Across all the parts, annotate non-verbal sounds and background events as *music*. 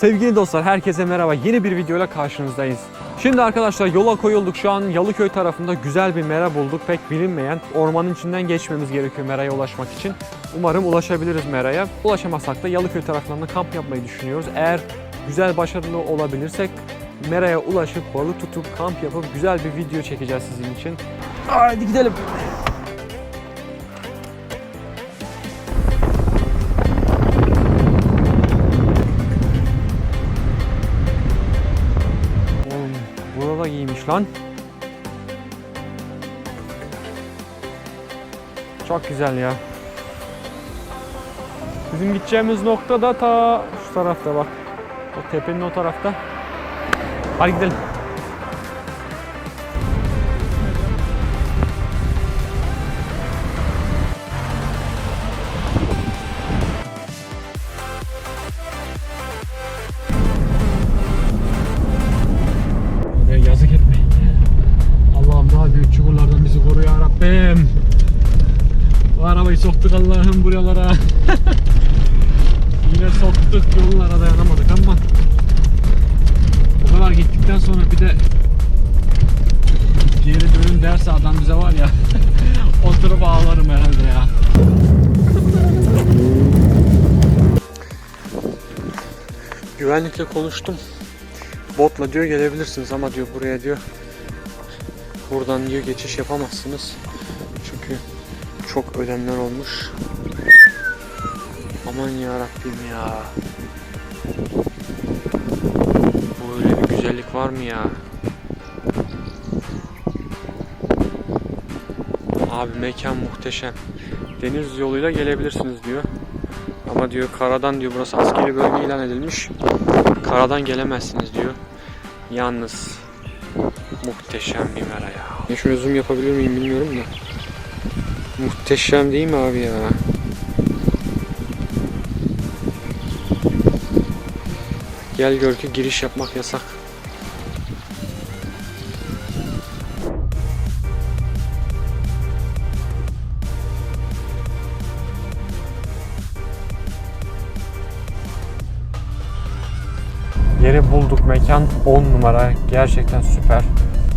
Sevgili dostlar herkese merhaba. Yeni bir videoyla karşınızdayız. Şimdi arkadaşlar yola koyulduk. Şu an Yalıköy tarafında güzel bir mera bulduk. Pek bilinmeyen ormanın içinden geçmemiz gerekiyor meraya ulaşmak için. Umarım ulaşabiliriz meraya. Ulaşamazsak da Yalıköy taraflarında kamp yapmayı düşünüyoruz. Eğer güzel başarılı olabilirsek meraya ulaşıp balık tutup kamp yapıp güzel bir video çekeceğiz sizin için. Haydi gidelim. İyiymiş lan. Çok güzel ya. Bizim gideceğimiz nokta da ta şu tarafta bak. O tepenin o tarafta. Hadi gidelim. Arabayı soktuk Allah'ım buralara. *laughs* Yine soktuk yollara dayanamadık ama o kadar gittikten sonra bir de geri dönün derse adam bize var ya *laughs* oturup ağlarım herhalde ya. *laughs* Güvenlikle konuştum. Botla diyor gelebilirsiniz ama diyor buraya diyor buradan diyor geçiş yapamazsınız. Çünkü çok ölenler olmuş. Aman ya Rabbim ya. Böyle bir güzellik var mı ya? Abi mekan muhteşem. Deniz yoluyla gelebilirsiniz diyor. Ama diyor karadan diyor burası askeri bölge ilan edilmiş. Karadan gelemezsiniz diyor. Yalnız muhteşem bir mera ya. Şöyle zoom yapabilir miyim bilmiyorum da. Muhteşem değil mi abi ya? Gel gör ki giriş yapmak yasak. Yeri bulduk. Mekan 10 numara. Gerçekten süper.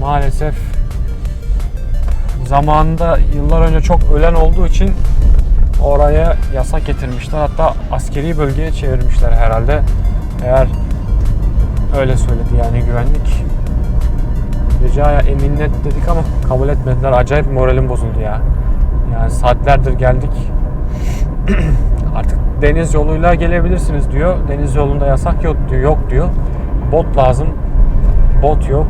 Maalesef zamanında yıllar önce çok ölen olduğu için oraya yasak getirmişler. Hatta askeri bölgeye çevirmişler herhalde. Eğer öyle söyledi yani güvenlik. Ricaya eminnet dedik ama kabul etmediler. Acayip moralim bozuldu ya. Yani saatlerdir geldik. *clears throat* Artık deniz yoluyla gelebilirsiniz diyor. Deniz yolunda yasak yok diyor. Yok diyor. Bot lazım. Bot yok.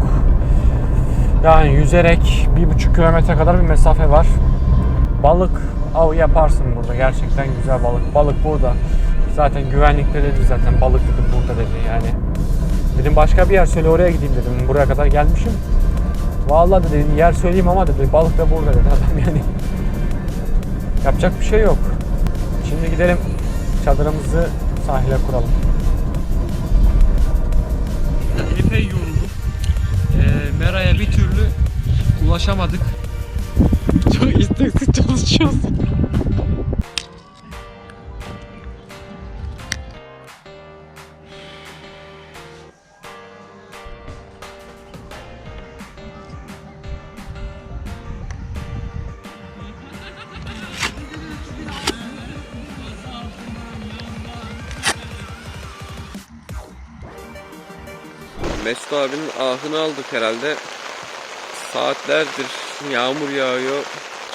Yani yüzerek bir buçuk kilometre kadar bir mesafe var. Balık av yaparsın burada. Gerçekten güzel balık. Balık burada. Zaten güvenlikte dedi zaten balık dedim burada dedi yani. Dedim başka bir yer söyle oraya gideyim dedim. Buraya kadar gelmişim. Vallahi dedi yer söyleyeyim ama dedi balık da burada dedi adam *laughs* yani. Yapacak bir şey yok. Şimdi gidelim çadırımızı sahile kuralım. Ulaşamadık. Çok isteksiz çalışıyoruz. Mesut abinin ahını aldık herhalde. Saatlerdir yağmur yağıyor.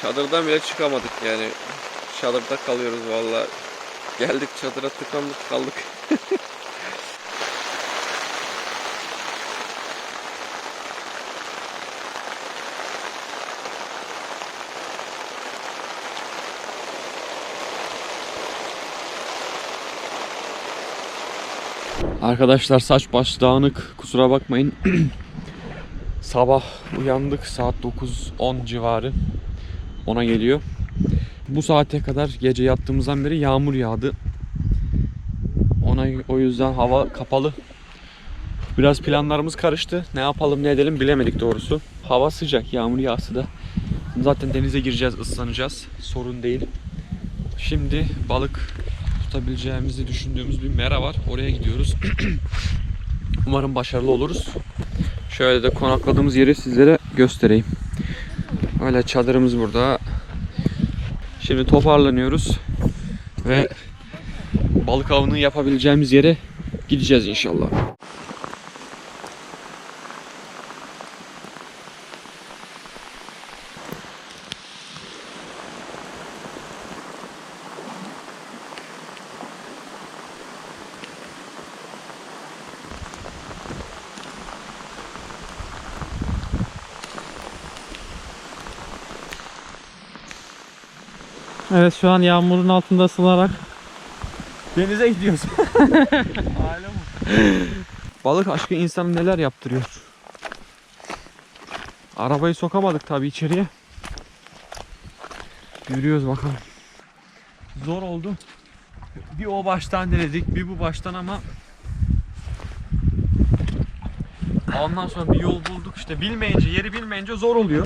Çadırdan bile çıkamadık yani. Çadırda kalıyoruz valla. Geldik çadıra tıkandık kaldık. *laughs* Arkadaşlar saç baş dağınık kusura bakmayın. *clears throat* Sabah uyandık saat 9-10 civarı. Ona geliyor. Bu saate kadar gece yattığımızdan beri yağmur yağdı. Ona o yüzden hava kapalı. Biraz planlarımız karıştı. Ne yapalım ne edelim bilemedik doğrusu. Hava sıcak, yağmur yağsa da. Zaten denize gireceğiz, ıslanacağız. Sorun değil. Şimdi balık tutabileceğimizi düşündüğümüz bir mera var. Oraya gidiyoruz. *clears throat* Umarım başarılı oluruz. Şöyle de konakladığımız yeri sizlere göstereyim. Öyle çadırımız burada. Şimdi toparlanıyoruz ve balık avını yapabileceğimiz yere gideceğiz inşallah. Evet şu an yağmurun altında ısınarak Denize gidiyoruz. *laughs* Balık aşkı insan neler yaptırıyor. Arabayı sokamadık tabii içeriye. Yürüyoruz bakalım. Zor oldu. Bir o baştan denedik, bir bu baştan ama ondan sonra bir yol bulduk işte bilmeyince, yeri bilmeyince zor oluyor.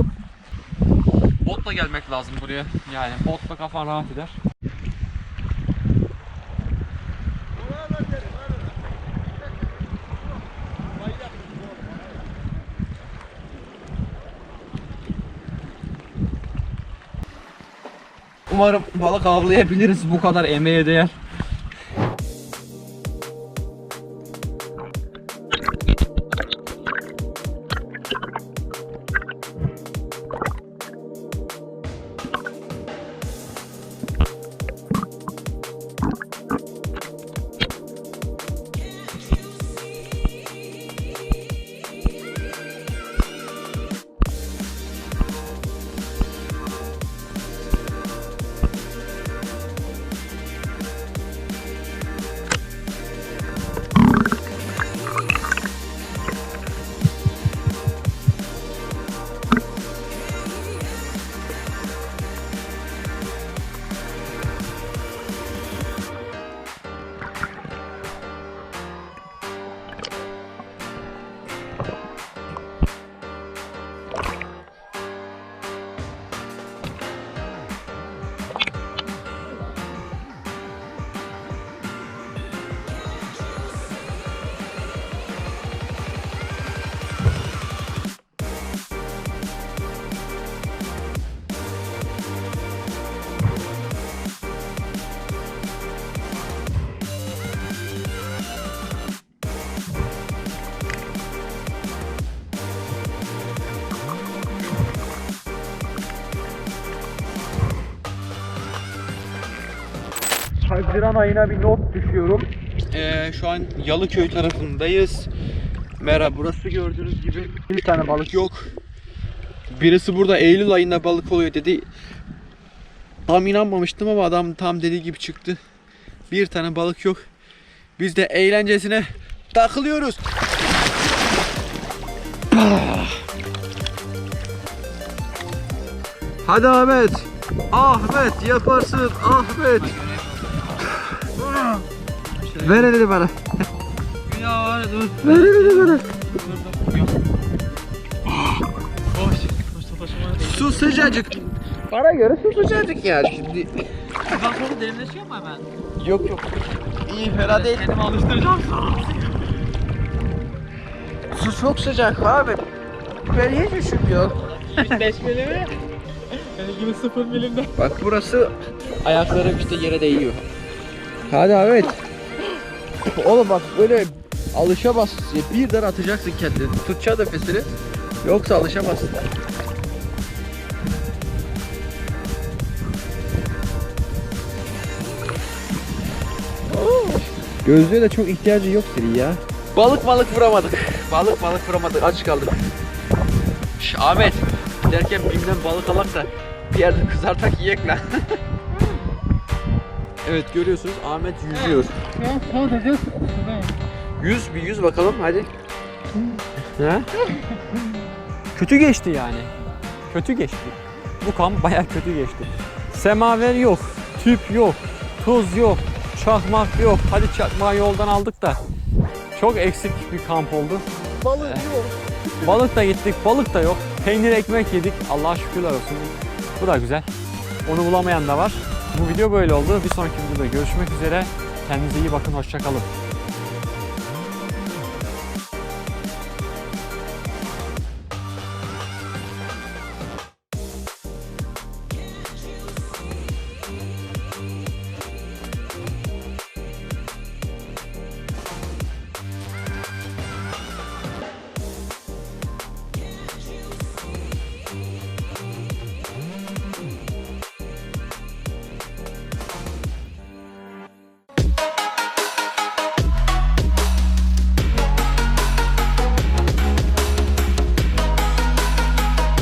Botla gelmek lazım buraya. Yani botla kafan rahat eder. Umarım balık avlayabiliriz bu kadar emeğe değer. Haziran ayına bir not düşüyorum. Ee, şu an Yalıköy tarafındayız. Mera burası gördüğünüz gibi bir tane balık yok. Birisi burada Eylül ayında balık oluyor dedi. Tam inanmamıştım ama adam tam dediği gibi çıktı. Bir tane balık yok. Biz de eğlencesine takılıyoruz. Hadi Ahmet. Ahmet yaparsın Ahmet. Ver elini bana. Ya var ya dur. Ver elini bana. Su sıcacık. Bana göre su sıcacık yani şimdi. Bak sonra derinleşiyor mu hemen? Yok yok. İyi fena değil. Kendimi alıştıracağım. Su çok sıcak abi. Ben hiç üşümüyorum. 5 milimi. Yani gibi 0 milimde. Bak burası ayaklarım işte yere değiyor. Hadi Ahmet. *laughs* Oğlum bak böyle alışamazsın. Birden atacaksın kendini. Tutacaksın nefesini. Yoksa alışamazsın. Gözlüğe de çok ihtiyacı yok senin ya. Balık balık vuramadık. Balık balık vuramadık. Aç kaldık. Şş, Ahmet. Giderken bimden balık alak da bir yerde kızartak yiyek lan. *laughs* evet görüyorsunuz Ahmet yüzüyor. Yüz bir yüz bakalım hadi. ha? Kötü geçti yani. Kötü geçti. Bu kamp baya kötü geçti. Semaver yok, tüp yok, tuz yok, çakmak yok. Hadi çakmağı yoldan aldık da. Çok eksik bir kamp oldu. Balık yok. Balık da gittik, balık da yok. Peynir ekmek yedik. Allah'a şükürler olsun. Bu da güzel. Onu bulamayan da var. Bu video böyle oldu. Bir sonraki videoda görüşmek üzere. Kendinize iyi bakın. Hoşçakalın.